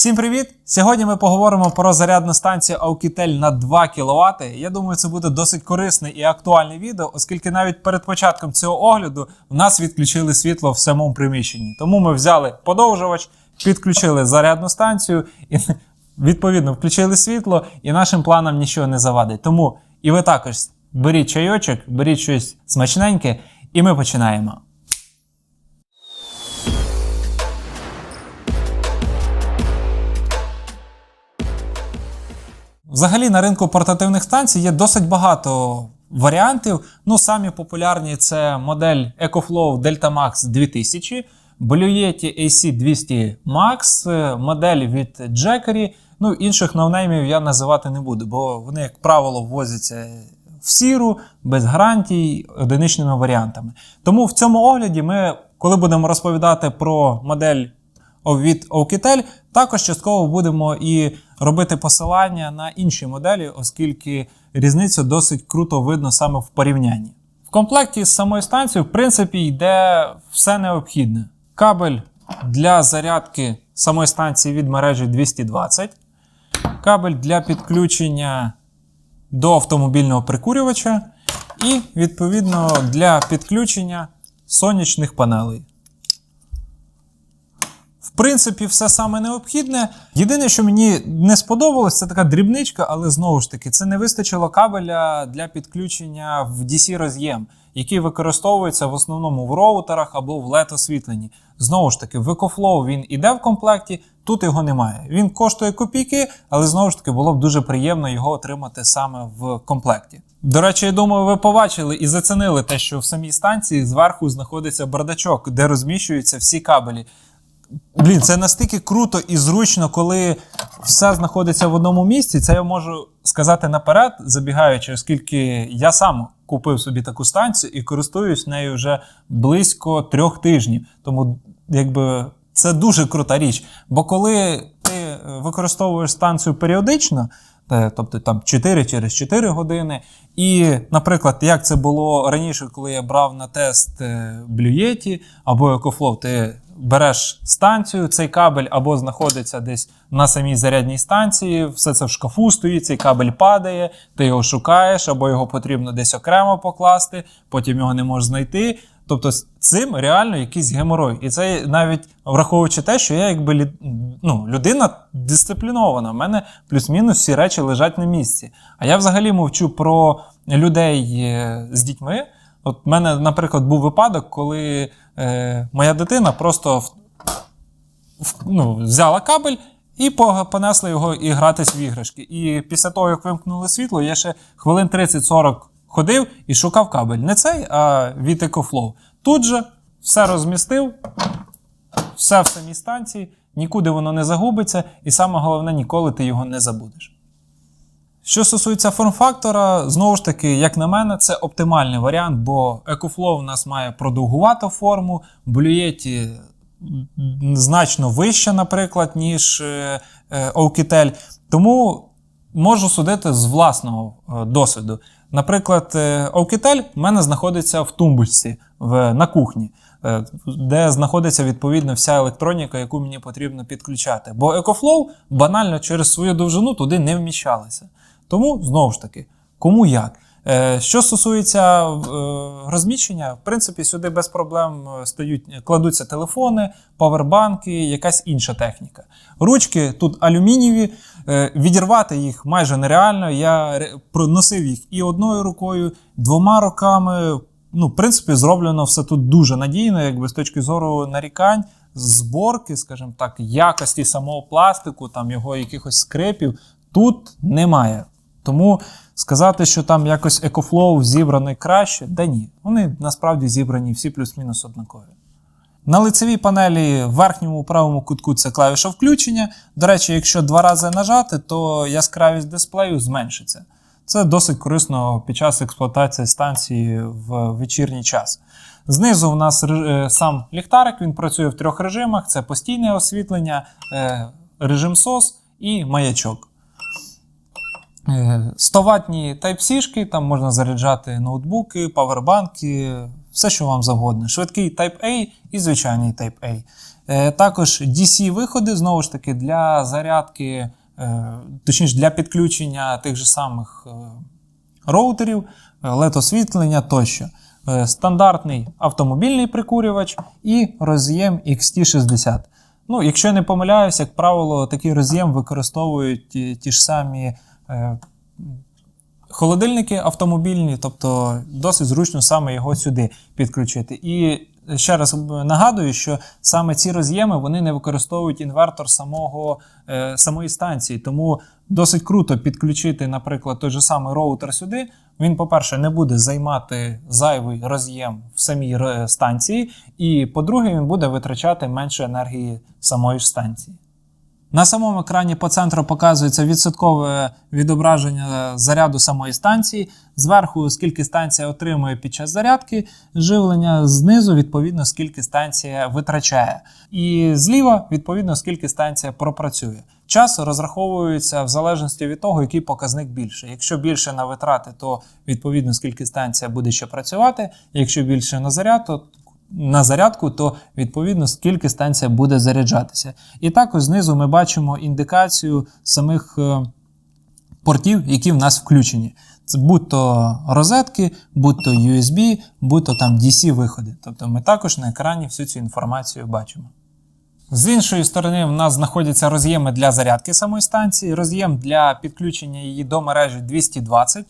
Всім привіт! Сьогодні ми поговоримо про зарядну станцію Aukitel на 2 кВт. Я думаю, це буде досить корисне і актуальне відео, оскільки навіть перед початком цього огляду в нас відключили світло в самому приміщенні. Тому ми взяли подовжувач, підключили зарядну станцію і відповідно включили світло, і нашим планам нічого не завадить. Тому і ви також беріть чайочок, беріть щось смачненьке, і ми починаємо. Взагалі на ринку портативних станцій є досить багато варіантів. Ну, самі популярні це модель EcoFlow Delta Max 2000, Blue AC 200 Max, е, модель від Jackery. Ну, інших ноунеймів я називати не буду, бо вони, як правило, ввозяться в сіру, без гарантій, одиничними варіантами. Тому в цьому огляді ми, коли будемо розповідати про модель від Oukitel, також частково будемо і робити посилання на інші моделі, оскільки різницю досить круто видно саме в порівнянні. В комплекті з самою станцією, в принципі, йде все необхідне. Кабель для зарядки самої станції від мережі 220, кабель для підключення до автомобільного прикурювача, і, відповідно, для підключення сонячних панелей. В принципі, все саме необхідне. Єдине, що мені не сподобалось, це така дрібничка, але знову ж таки, це не вистачило кабеля для підключення в DC роз'єм, який використовується в основному в роутерах або в LED освітленні. Знову ж таки, в EcoFlow він іде в комплекті, тут його немає. Він коштує копійки, але знову ж таки було б дуже приємно його отримати саме в комплекті. До речі, я думаю, ви побачили і зацінили те, що в самій станції зверху знаходиться бардачок, де розміщуються всі кабелі. Блін, це настільки круто і зручно, коли все знаходиться в одному місці. Це я можу сказати наперед, забігаючи, оскільки я сам купив собі таку станцію і користуюсь нею вже близько трьох тижнів. Тому якби це дуже крута річ. Бо коли ти використовуєш станцію періодично, е, тобто там 4 через 4 години, і, наприклад, як це було раніше, коли я брав на тест е, Blue Yeti або EcoFlow, ти береш станцію, цей кабель або знаходиться десь на самій зарядній станції, все це в шкафу стоїть, цей кабель падає, ти його шукаєш, або його потрібно десь окремо покласти, потім його не можеш знайти. Тобто цим реально якийсь геморой. І це навіть враховуючи те, що я якби ну, людина дисциплінована. У мене плюс-мінус всі речі лежать на місці. А я взагалі мовчу про людей е, з дітьми. От в мене, наприклад, був випадок, коли е, моя дитина просто в, в, ну, взяла кабель і понесла його і гратись в іграшки. І після того, як вимкнули світло, я ще хвилин 30-40 ходив і шукав кабель. Не цей, а від EcoFlow. Тут же все розмістив, все в самій станції, нікуди воно не загубиться, і саме головне, ніколи ти його не забудеш. Що стосується форм-фактора, знову ж таки, як на мене, це оптимальний варіант, бо EcoFlow у нас має продовгувату форму, Blue значно вища, наприклад, ніж е, е. Тому можу судити з власного е, досвіду. Наприклад, Oukitel в мене знаходиться в тумбочці на кухні, де знаходиться відповідно вся електроніка, яку мені потрібно підключати. Бо EcoFlow банально через свою довжину туди не вміщалася. Тому знову ж таки, кому як. Е, що стосується е, розміщення, в принципі, сюди без проблем е, стають, кладуться телефони, павербанки, якась інша техніка. Ручки тут алюмінієві, відірвати їх майже нереально. Я носив їх і одною рукою, двома руками. Ну, в принципі, зроблено все тут дуже надійно, якби з точки зору нарікань, зборки, скажімо так, якості самого пластику, там його якихось скрипів тут немає. Тому сказати, що там якось екофлоу зібраний краще, да ні. Вони насправді зібрані всі плюс-мінус однакові. На лицевій панелі в верхньому правому кутку це клавіша включення. До речі, якщо два рази нажати, то яскравість дисплею зменшиться. Це досить корисно під час експлуатації станції в вечірній час. Знизу у нас е, сам ліхтарик, він працює в трьох режимах: це постійне освітлення, е, режим SOS і маячок. 100 е, ватні Type-C, там можна заряджати ноутбуки, павербанки, все, що вам завгодно. Швидкий Type-A і звичайний Type-A. Е, Також DC-виходи, знову ж таки, для зарядки, е, точніше для підключення тих же самих роутерів, led освітлення тощо. Стандартний автомобільний прикурювач і роз'єм XT60. Ну, якщо я не помиляюсь, як правило, такий роз'єм використовують ті, ж самі холодильники автомобільні, тобто досить зручно саме його сюди підключити. І ще раз нагадую, що саме ці роз'єми вони не використовують інвертор самого, е, самої станції. Тому досить круто підключити, наприклад, той же самий роутер сюди. Він, по-перше, не буде займати зайвий роз'єм в самій станції, і по-друге, він буде витрачати менше енергії самої ж станції. На самому екрані по центру показується відсоткове відображення заряду самої станції. Зверху, скільки станція отримує під час зарядки живлення, знизу, відповідно, скільки станція витрачає. І зліва, відповідно, скільки станція пропрацює. Час розраховується в залежності від того, який показник більше. Якщо більше на витрати, то відповідно скільки станція буде ще працювати. Якщо більше на заряд, то на зарядку, то відповідно скільки станція буде заряджатися. І також знизу ми бачимо індикацію самих е, портів, які в нас включені. Це будь-то розетки, будь-то USB, будь-то там DC-виходи. Тобто ми також на екрані всю цю інформацію бачимо. З іншої сторони, в нас знаходяться роз'єми для зарядки самої станції, роз'єм для підключення її до мережі 220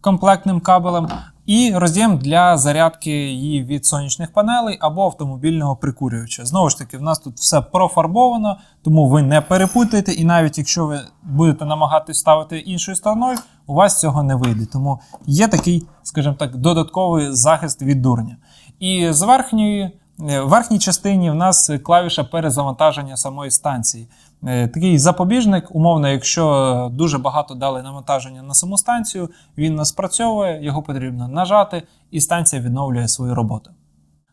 комплектним кабелем, і роз'єм для зарядки її від сонячних панелей або автомобільного прикурювача. Знову ж таки, в нас тут все профарбовано, тому ви не перепутаєте, і навіть якщо ви будете намагатись ставити іншою стороною, у вас цього не вийде. Тому є такий, скажімо так, додатковий захист від дурня. І з верхньої. е, верхній частині в нас клавіша перезавантаження самої станції. Е, Такий запобіжник, умовно, якщо дуже багато дали навантаження на саму станцію, він не спрацьовує, його потрібно нажати, і станція відновлює свою роботу.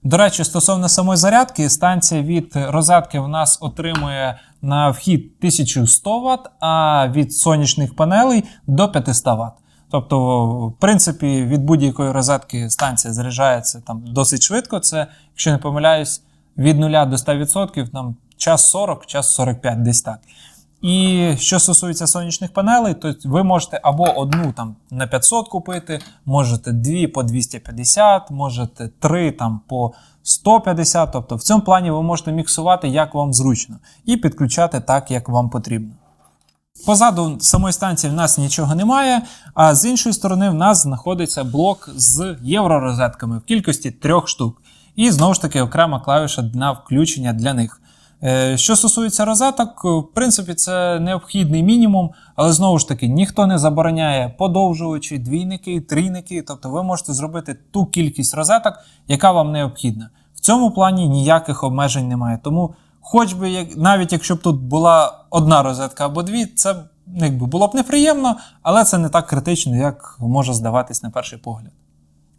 До речі, стосовно самої зарядки, станція від розетки в нас отримує на вхід 1100 Вт, а від сонячних панелей до 500 Вт. Тобто, в принципі, від будь-якої розетки станція заряджається там досить швидко. Це, якщо не помиляюсь, від 0 до 100%, там час 40, час 45, десь так. І що стосується сонячних панелей, то ви можете або одну там на 500 купити, можете дві по 250, можете три там по 150. Тобто в цьому плані ви можете міксувати як вам зручно і підключати так, як вам потрібно. Позаду самої станції в нас нічого немає, а з іншої сторони в нас знаходиться блок з євророзетками в кількості трьох штук. І знову ж таки окрема клавіша на включення для них. Е, Що стосується розеток, в принципі, це необхідний мінімум, але знову ж таки ніхто не забороняє подовжувачі, двійники, трійники, тобто ви можете зробити ту кількість розеток, яка вам необхідна. В цьому плані ніяких обмежень немає. Тому, хоч би навіть якщо б тут була одна розетка або дві, це якби було б неприємно, але це не так критично, як може здаватись на перший погляд.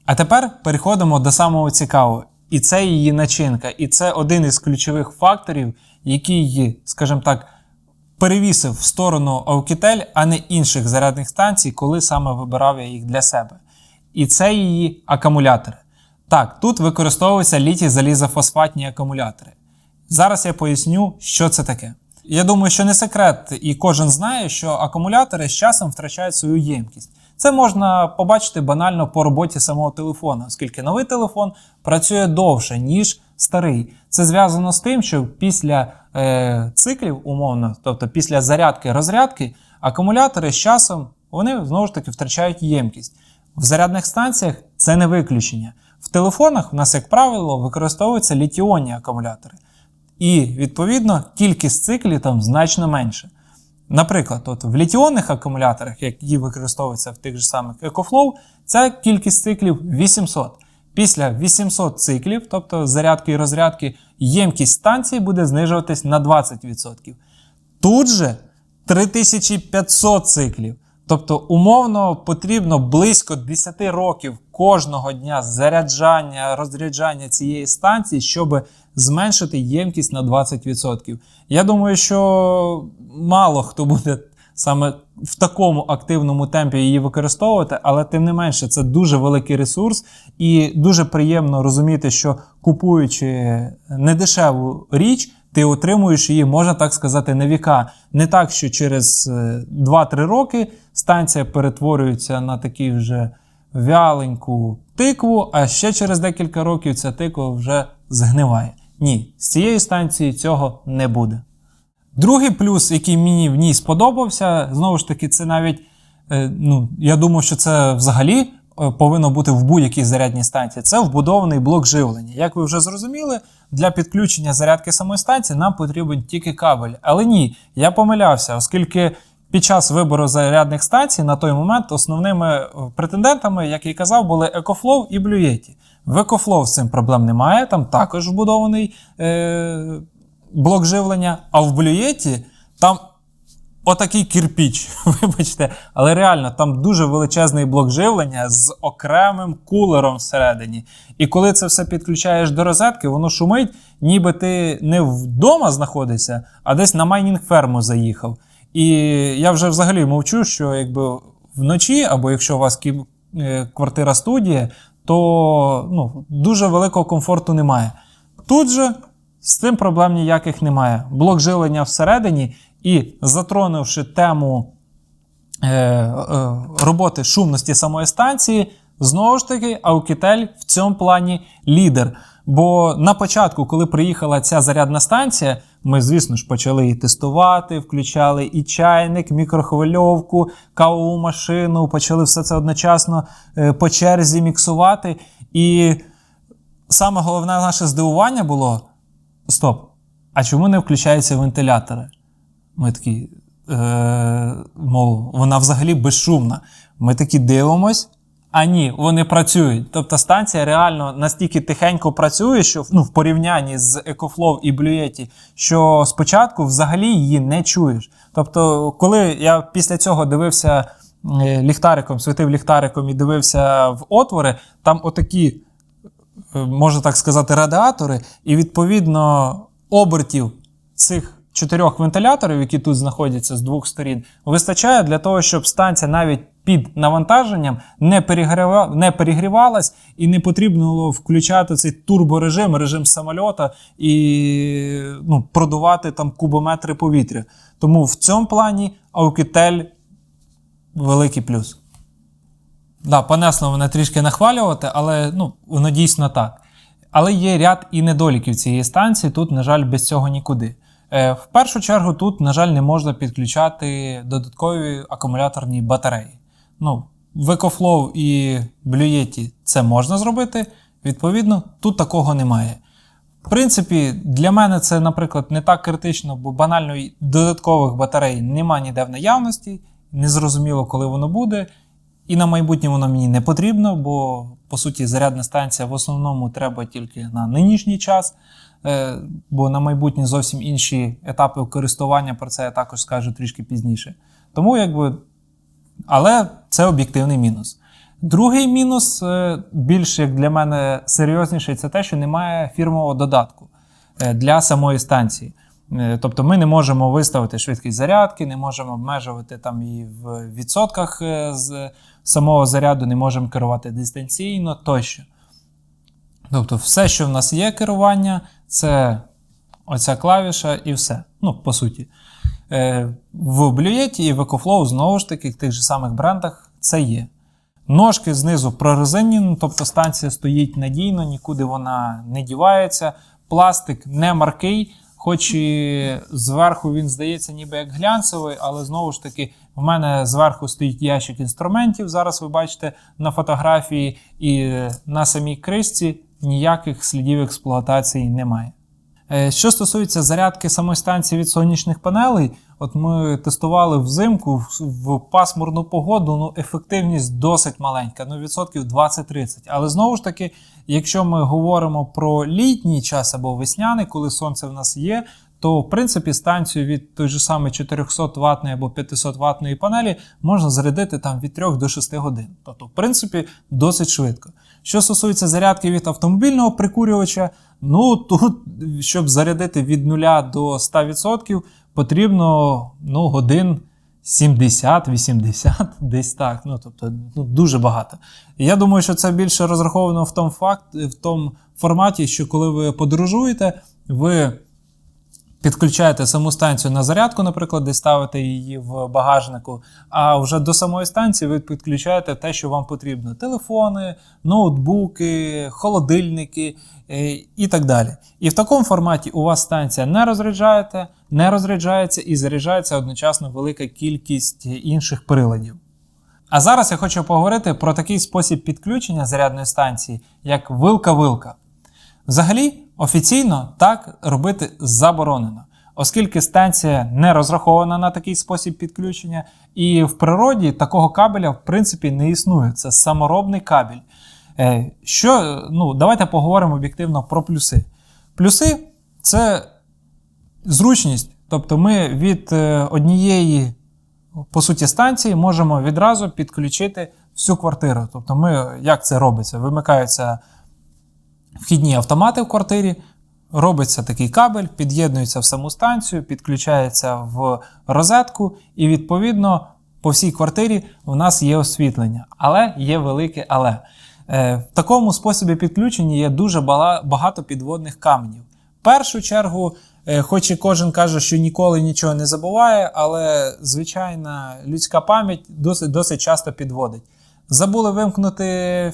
А тепер переходимо до самого цікавого. І це її начинка. І це один із ключових факторів, який, скажімо так, перевісив в сторону Aukitel, а не інших зарядних станцій, коли саме вибирав я їх для себе. І це її акумулятори. Так, тут використовуються літій залізофосфатні акумулятори. Зараз я поясню, що це таке. Я думаю, що не секрет, і кожен знає, що акумулятори з часом втрачають свою ємкість. Це можна побачити банально по роботі самого телефона, оскільки новий телефон працює довше, ніж старий. Це зв'язано з тим, що після е, циклів, умовно, тобто після зарядки розрядки, акумулятори з часом вони знову ж таки втрачають ємкість. В зарядних станціях це не виключення. В телефонах в нас, як правило, використовуються літіонні акумулятори. І, відповідно, кількість циклів там значно менше. Наприклад, от в літіонних акумуляторах, які використовуються в тих же самих EcoFlow, ця кількість циклів 800. Після 800 циклів, тобто зарядки і розрядки, ємкість станції буде знижуватись на 20%. Тут же 3500 циклів. Тобто, умовно потрібно близько 10 років кожного дня заряджання, розряджання цієї станції, щоб зменшити ємкість на 20%. Я думаю, що мало хто буде саме в такому активному темпі її використовувати, але тим не менше це дуже великий ресурс, і дуже приємно розуміти, що купуючи недешеву річ, ти отримуєш її, можна так сказати, на віка. Не так, що через е, 2-3 роки станція перетворюється на такий вже вяленьку тикву, а ще через декілька років ця тиква вже згниває. Ні, з цієї станції цього не буде. Другий плюс, який мені в ній сподобався, знову ж таки, це навіть, е, ну, я думаю, що це взагалі е, повинно бути в будь-якій зарядній станції. Це вбудований блок живлення. Як ви вже зрозуміли, для підключення зарядки самої станції нам потрібен тільки кабель. Але ні, я помилявся, оскільки під час вибору зарядних станцій на той момент основними е, претендентами, як і казав, були EcoFlow і Blue Yeti. В EcoFlow з цим проблем немає, там також вбудований е, блок живлення, а в Yeti там отакий кирпіч, вибачте, але реально там дуже величезний блок живлення з окремим кулером всередині. І коли це все підключаєш до розетки, воно шумить, ніби ти не вдома знаходишся, а десь на майнінг ферму заїхав. І я вже взагалі мовчу, що якби вночі, або якщо у вас е, квартира студія, то ну, дуже великого комфорту немає. Тут же з цим проблем ніяких немає. Блок живлення всередині, і затронувши тему е, е, роботи шумності самої станції, знову ж таки, Аукітель в цьому плані лідер. Бо на початку, коли приїхала ця зарядна станція, ми, звісно ж, почали її тестувати, включали і чайник, мікрохвильовку, кавову машину, почали все це одночасно е, по черзі міксувати. І саме головне наше здивування було: стоп, а чому не включаються вентилятори? Ми такі, е, мов, вона взагалі безшумна. Ми такі дивимось. А ні, вони працюють. Тобто станція реально настільки тихенько працює, що ну, в порівнянні з EcoFlow і Yeti, що спочатку взагалі її не чуєш. Тобто, коли я після цього дивився е, ліхтариком, світив ліхтариком і дивився в отвори, там отакі, е, можна так сказати, радіатори, і відповідно обертів цих чотирьох вентиляторів, які тут знаходяться з двох сторін, вистачає для того, щоб станція навіть під навантаженням не, перегріва... не перегрівалась і не потрібно було включати цей турборежим, режим самольота і ну, продувати там кубометри повітря. Тому в цьому плані Aukиtel великий плюс. Да, понесло мене трішки нахвалювати, але ну, воно дійсно так. Але є ряд і недоліків цієї станції. Тут, на жаль, без цього нікуди. Е, в першу чергу, тут, на жаль, не можна підключати додаткові акумуляторні батареї. Ну, в EcoFlow і Blue це можна зробити. Відповідно, тут такого немає. В принципі, для мене це, наприклад, не так критично, бо банально додаткових батарей нема ніде в наявності, незрозуміло, коли воно буде. І на майбутнє воно мені не потрібно, бо по суті зарядна станція в основному треба тільки на нинішній час, е, бо на майбутнє зовсім інші етапи користування, про це я також скажу трішки пізніше. Тому якби. Але це об'єктивний мінус. Другий мінус, е, більш як для мене серйозніший, це те, що немає фірмового додатку е, для самої станції. Тобто ми не можемо виставити швидкість зарядки, не можемо обмежувати там її в відсотках з самого заряду, не можемо керувати дистанційно тощо. Тобто, все, що в нас є керування, це оця клавіша і все. Ну, по суті. Е, В Blue і в EcoFlow, знову ж таки, в тих же самих брендах це є. Ножки знизу прорезинені, тобто станція стоїть надійно, нікуди вона не дівається. Пластик не маркий, хоч і зверху він здається ніби як глянцевий, але знову ж таки, в мене зверху стоїть ящик інструментів. Зараз ви бачите на фотографії, і на самій кришці ніяких слідів експлуатації немає. Е, Що стосується зарядки самої станції від сонячних панелей, от ми тестували взимку в пасмурну погоду, ну ефективність досить маленька, ну відсотків 20-30. Але знову ж таки, якщо ми говоримо про літній час або весняний, коли сонце в нас є, то в принципі станцію від той же самої 400 ватної або 500 ватної панелі можна зарядити там від 3 до 6 годин. Тобто, в принципі, досить швидко. Що стосується зарядки від автомобільного прикурювача, ну тут, щоб зарядити від 0 до 100%, потрібно ну, годин 70-80, десь так. Ну, тобто, ну, дуже багато. Я думаю, що це більше розраховано в тому, факт, в тому форматі, що коли ви подорожуєте, ви підключаєте саму станцію на зарядку, наприклад, десь ставите її в багажнику, а вже до самої станції ви підключаєте те, що вам потрібно: телефони, ноутбуки, холодильники е, і так далі. І в такому форматі у вас станція не розряджаєте, не розряджається і заряджається одночасно велика кількість інших приладів. А зараз я хочу поговорити про такий спосіб підключення зарядної станції, як вилка-вилка. Взагалі, офіційно так робити заборонено, оскільки станція не розрахована на такий спосіб підключення, і в природі такого кабеля в принципі не існує. Це саморобний кабель. Е, Що, ну, Давайте поговоримо об'єктивно про плюси. Плюси це зручність. Тобто ми від е, однієї, по суті, станції можемо відразу підключити всю квартиру. Тобто, ми, як це робиться? Вимикаються вхідні автомати в квартирі, робиться такий кабель, під'єднується в саму станцію, підключається в розетку, і відповідно по всій квартирі у нас є освітлення. Але є велике але. Е, В такому способі підключення є дуже багато підводних каменів. В першу чергу, е, хоч і кожен каже, що ніколи нічого не забуває, але звичайна людська пам'ять досить, досить часто підводить. Забули вимкнути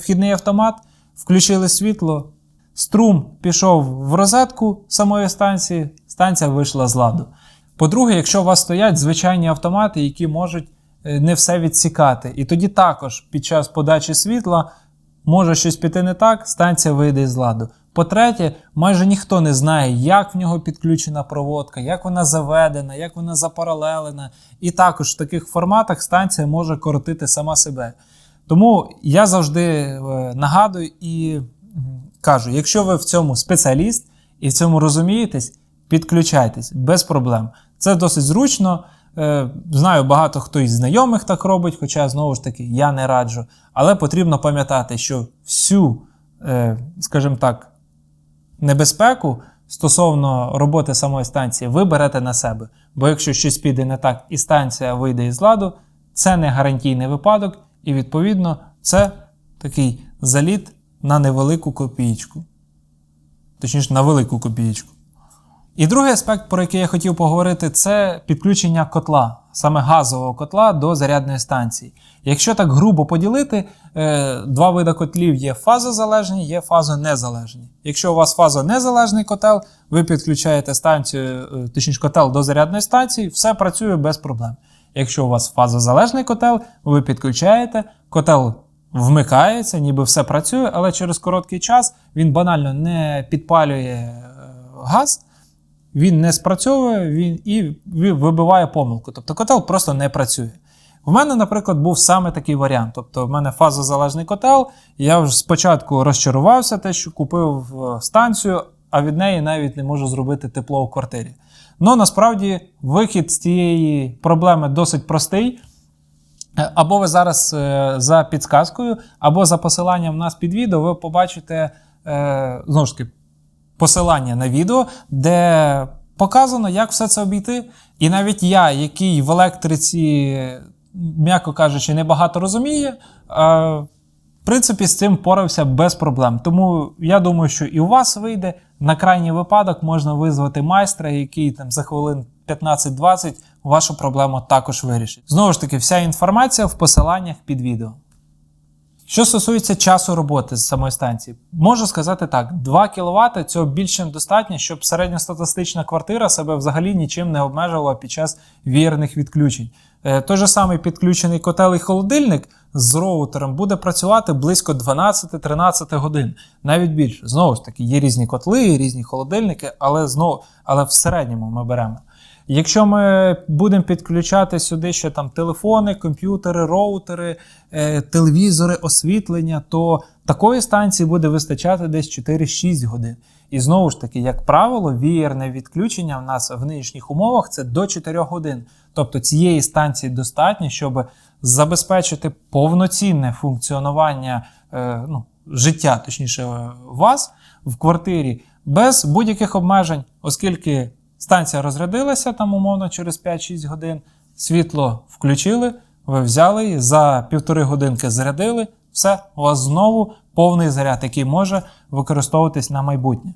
вхідний автомат, включили світло, струм пішов в розетку самої станції, станція вийшла з ладу. По-друге, якщо у вас стоять звичайні автомати, які можуть е, не все відсікати, і тоді також під час подачі світла може щось піти не так, станція вийде з ладу. По-третє, майже ніхто не знає, як в нього підключена проводка, як вона заведена, як вона запаралелена. І також в таких форматах станція може коротити сама себе. Тому я завжди е, нагадую і кажу: якщо ви в цьому спеціаліст і в цьому розумієтесь, підключайтесь без проблем. Це досить зручно. Е, Знаю, багато хто із знайомих так робить, хоча знову ж таки я не раджу. Але потрібно пам'ятати, що всю, е, скажімо так, небезпеку стосовно роботи самої станції ви берете на себе. Бо якщо щось піде не так і станція вийде із ладу, це не гарантійний випадок, і відповідно це такий заліт на невелику копієчку. Точніше, на велику копієчку. І другий аспект, про який я хотів поговорити, це підключення котла, саме газового котла до зарядної станції. Якщо так грубо поділити, е, два види котлів є фазозалежні, є фазонезалежні. Якщо у вас фазонезалежний котел, ви підключаєте станцію, е, точніше котел до зарядної станції, все працює без проблем. Якщо у вас фазозалежний котел, ви підключаєте, котел вмикається, ніби все працює, але через короткий час він банально не підпалює е, газ він не спрацьовує він і вибиває помилку. Тобто котел просто не працює. В мене, наприклад, був саме такий варіант. Тобто, в мене фазозалежний котел. Я вже спочатку розчарувався, те, що купив е, станцію, а від неї навіть не можу зробити тепло у квартирі. Ну насправді вихід з цієї проблеми досить простий. Е, Або ви зараз е, за підсказкою, або за посиланням в нас під відео, ви побачите е, знову ж таки посилання на відео, де показано, як все це обійти. І навіть я, який в електриці, м'яко кажучи, небагато розуміє, в принципі, з цим порався без проблем. Тому я думаю, що і у вас вийде. На крайній випадок можна визвати майстра, який там за хвилин 15-20 вашу проблему також вирішить. Знову ж таки, вся інформація в посиланнях під відео. Що стосується часу роботи з самої станції, можу сказати так: 2 кВт цього більш ніж достатньо, щоб середньостатистична квартира себе взагалі нічим не обмежувала під час вірних відключень. Е, Той же самий підключений котел і холодильник з роутером буде працювати близько 12-13 годин, навіть більше. Знову ж таки, є різні котли, різні холодильники, але знову, але в середньому ми беремо. Якщо ми будемо підключати сюди ще там телефони, комп'ютери, роутери, е, телевізори, освітлення, то такої станції буде вистачати десь 4-6 годин. І знову ж таки, як правило, вієрне відключення в нас в нинішніх умовах це до 4 годин. Тобто цієї станції достатньо, щоб забезпечити повноцінне функціонування е, ну, життя, точніше, вас в квартирі без будь-яких обмежень, оскільки станція розрядилася там умовно через 5-6 годин. світло включили, ви взяли і за півтори годинки зарядили, все, у вас знову повний заряд, який може використовуватись на майбутнє.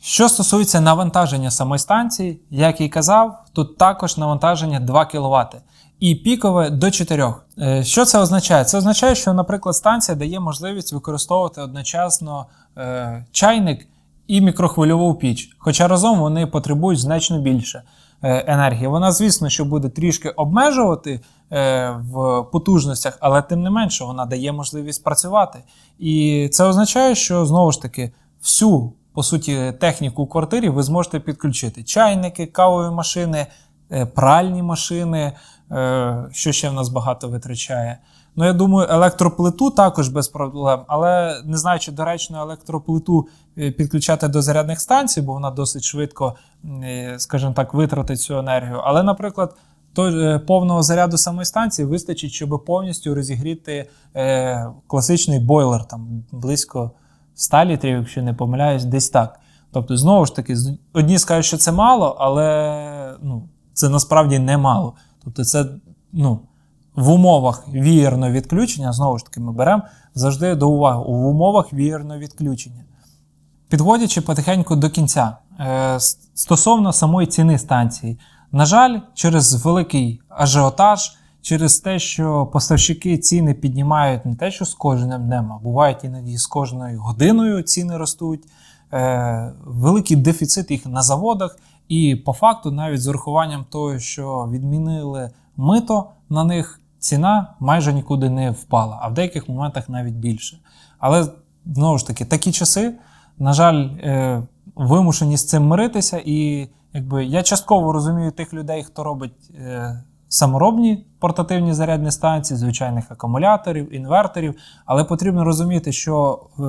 Що стосується навантаження самої станції, як і казав, тут також навантаження 2 кВт і пікове до 4. Е, Що це означає? Це означає, що, наприклад, станція дає можливість використовувати одночасно е, чайник і мікрохвильову піч, хоча разом вони потребують значно більше е, енергії. Вона, звісно, що буде трішки обмежувати е, в потужностях, але тим не менше вона дає можливість працювати. І це означає, що знову ж таки всю по суті техніку у квартирі ви зможете підключити чайники, кавові машини, е, пральні машини, що ще в нас багато витрачає. Ну, я думаю, електроплиту також без проблем, але не знаю, чи доречно електроплиту е, підключати до зарядних станцій, бо вона досить швидко, е, скажімо так, витратить цю енергію. Але, наприклад, той, е, повного заряду самої станції вистачить, щоб повністю розігріти класичний бойлер, там близько 100 літрів, якщо не помиляюсь, десь так. Тобто, знову ж таки, одні скажуть, що це мало, але ну, це насправді не мало. Тобто, це ну, в умовах вієрного відключення, знову ж таки, ми беремо завжди до уваги в умовах вієрного відключення. Підводячи потихеньку до кінця, е, стосовно самої ціни станції, на жаль, через великий ажіотаж, через те, що поставщики ціни піднімають не те, що з кожним днем, а бувають іноді з кожною годиною ціни ростуть, е, великий дефіцит їх на заводах, і по факту, навіть з урахуванням того, що відмінили мито на них, ціна майже нікуди не впала, а в деяких моментах навіть більше. Але знову ж таки, такі часи, на жаль, е, вимушені з цим миритися. І якби я частково розумію тих людей, хто робить е, саморобні портативні зарядні станції, звичайних акумуляторів, інверторів. Але потрібно розуміти, що е,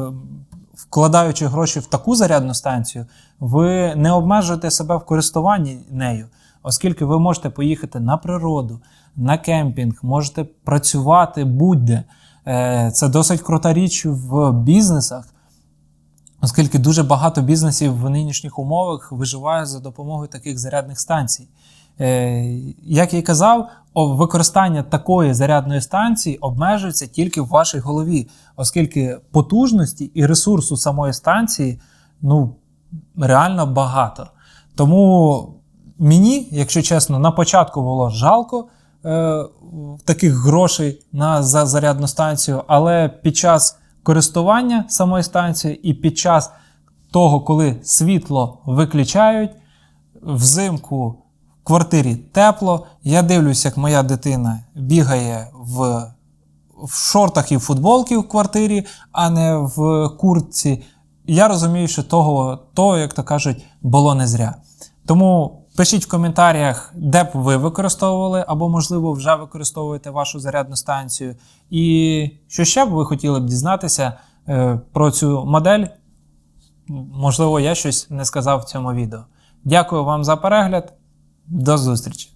вкладаючи гроші в таку зарядну станцію, ви не обмежуєте себе в користуванні нею, оскільки ви можете поїхати на природу, на кемпінг, можете працювати будь-де. Е, Це досить крута річ в бізнесах. Оскільки дуже багато бізнесів в нинішніх умовах виживає за допомогою таких зарядних станцій. Е, як я і казав, використання такої зарядної станції обмежується тільки в вашій голові, оскільки потужності і ресурсу самої станції ну, реально багато. Тому мені, якщо чесно, на початку було жалко е, таких грошей на за зарядну станцію, але під час користування самої станції і під час того, коли світло виключають, взимку в квартирі тепло. Я дивлюсь, як моя дитина бігає в, в шортах і в футболці в квартирі, а не в куртці. Я розумію, що того, того, як то кажуть, було не зря. Тому пишіть в коментарях, де б ви використовували, або, можливо, вже використовуєте вашу зарядну станцію. І що ще б ви хотіли б дізнатися е, про цю модель, Можливо, я щось не сказав в цьому відео. Дякую вам за перегляд. До зустрічі!